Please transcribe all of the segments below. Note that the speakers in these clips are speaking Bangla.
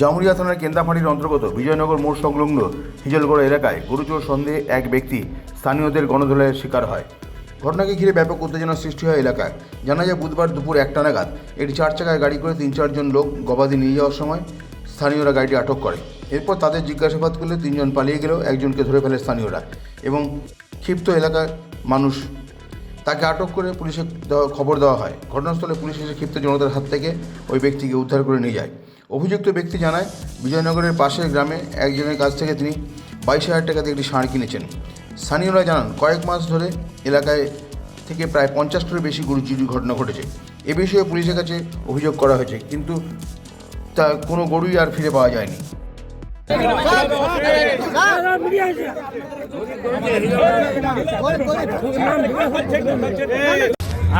জামুরিয়া থানার কেন্দাফাড়ির অন্তর্গত বিজয়নগর মোড় সংলগ্ন হিজলগড় এলাকায় গরুচোর সন্দেহে এক ব্যক্তি স্থানীয়দের গণধোলাইয়ের শিকার হয়। ঘটনাকে ঘিরে ব্যাপক উত্তেজনা সৃষ্টি হয় এলাকায়। জানা যায়, বুধবার দুপুর একটা নাগাদ একটি চার চাকায় গাড়ি করে তিন চারজন লোক গবাদি নিয়ে যাওয়ার সময় স্থানীয়রা গাড়িটি আটক করে। এরপর তাদের জিজ্ঞাসাবাদ করলে তিনজন পালিয়ে গেলেও একজনকে ধরে ফেলে স্থানীয়রা। এবং ক্ষিপ্ত এলাকার মানুষ তাকে আটক করে পুলিশে খবর দেওয়া হয়। ঘটনাস্থলে পুলিশ এসে ক্ষিপ্ত জনতার হাত থেকে ওই ব্যক্তিকে উদ্ধার করে নিয়ে যায়। অভিযুক্ত ব্যক্তি জানায়, বিজয়নগরের পাশের গ্রামে একজনের কাছ থেকে তিনি বাইশ হাজার টাকা দিয়ে একটি ষাঁড় কিনেছেন। স্থানীয়রা জানান, কয়েক মাস ধরে এলাকায় থেকে প্রায় পঞ্চাশটির বেশি গরু চুরির ঘটনা ঘটেছে। এ বিষয়ে পুলিশের কাছে অভিযোগ করা হয়েছে, কিন্তু তা কোনো গরুই আর ফিরে পাওয়া যায়নি।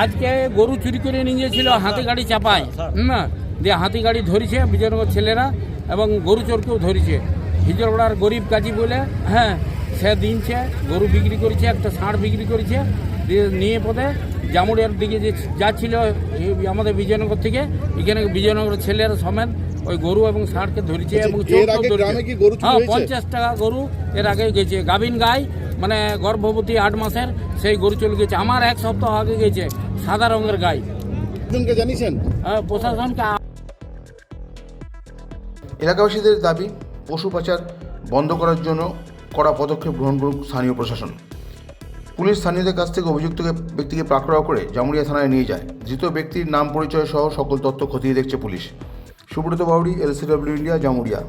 আজকে গরু চুরি করে নিয়ে গিয়েছিল, হাতি গাড়ি চাপায়। না দিয়ে হাতি গাড়ি ধরেছে বিজয়নগর ছেলেরা এবং গরু চোরকেও ধরেছে। হিজলগড়ার গরিব কাজী বলে হ্যাঁ সে দিনছে, গরু বিক্রি করেছে, একটা ষাঁড় বিক্রি করেছে, দিয়ে নিয়ে পথে জামুড়িয়ার দিকে যে যাচ্ছিল আমাদের বিজয়নগর থেকে, এখানে বিজয়নগর ছেলেরা সমেত ওই গরু এবং ষাঁড়কে ধরেছে এবং আচ্ছা, এর চোরকেও আগে ধরেছে। গ্রামে কি গরু চুরি হ্যাঁ পঞ্চাশ টাকা গরু এর আগে গেছে। গাভিন গাই মানে গর্ভবতী আট মাসের সেই গরু চলে গেছে। আমার এক সপ্তাহ আগে গেছে সাদা রঙের গাই। একজনকে জানিয়েছেন? হ্যাঁ, প্রশাসনকে এলাকাবাসীদের দাবি পশু পাচার বন্ধ করার জন্য কড়া পদক্ষেপ গ্রহণ করুক স্থানীয় প্রশাসন। পুলিশ স্থানীয়দের কাছ থেকে অভিযুক্ত ব্যক্তিকে পাকড়াও করে জামুরিয়া থানায় নিয়ে যায়। ধৃত ব্যক্তির নাম পরিচয় সহ সকল তথ্য খতিয়ে দেখছে police. Subrata Bauri LCW India Jamuria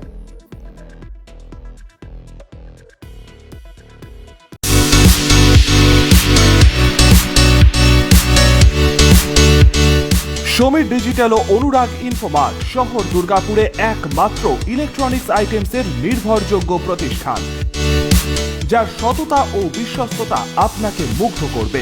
Samir digital ও অনুরাগ ইনফোমার্ট শহর, দুর্গাপুরে একমাত্র ইলেকট্রনিক্স আইটেমসের নির্ভরযোগ্য প্রতিষ্ঠান, যার সততা ও বিশ্বস্ততা আপনাকে মুগ্ধ করবে।